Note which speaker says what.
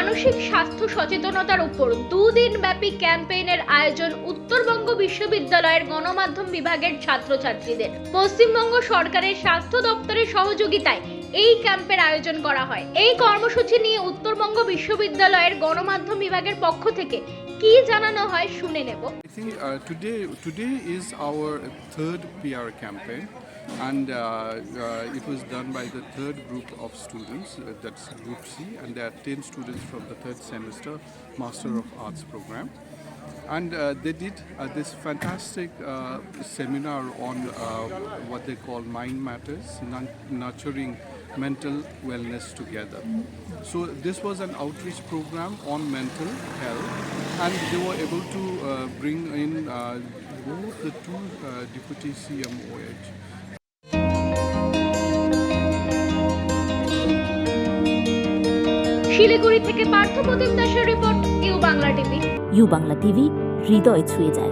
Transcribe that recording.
Speaker 1: মানসিক স্বাস্থ্য সচেতনতার উপর দুদিন ব্যাপী ক্যাম্পেইনের আয়োজন উত্তরবঙ্গ বিশ্ববিদ্যালয়ের গণমাধ্যম বিভাগের ছাত্রছাত্রীদের। পশ্চিমবঙ্গ সরকারের স্বাস্থ্য দপ্তরের সহযোগিতায় এই ক্যাম্পের আয়োজন করা হয়। এই কর্মসূচি নিয়ে উত্তরবঙ্গ বিশ্ববিদ্যালয়ের গণমাধ্যম বিভাগের পক্ষ থেকে কি জানানো হয় শুনে নেব
Speaker 2: I think uh, today today is our third PR campaign, and uh, uh, it was done by the third group of students. Uh, that's Group C, and there are ten students from the third semester Master of Arts program. And uh, they did uh, this fantastic uh, seminar on uh, what they call mind matters, nun- nurturing mental wellness together. So this was an outreach program on mental health, and they were able to uh, bring in uh, both the two uh, deputy CMOH.
Speaker 1: Siliguri থেকে পার্থপ্রতিম দাসের report U Bangla TV
Speaker 3: U Bangla TV হৃদয় ছুঁয়ে যায়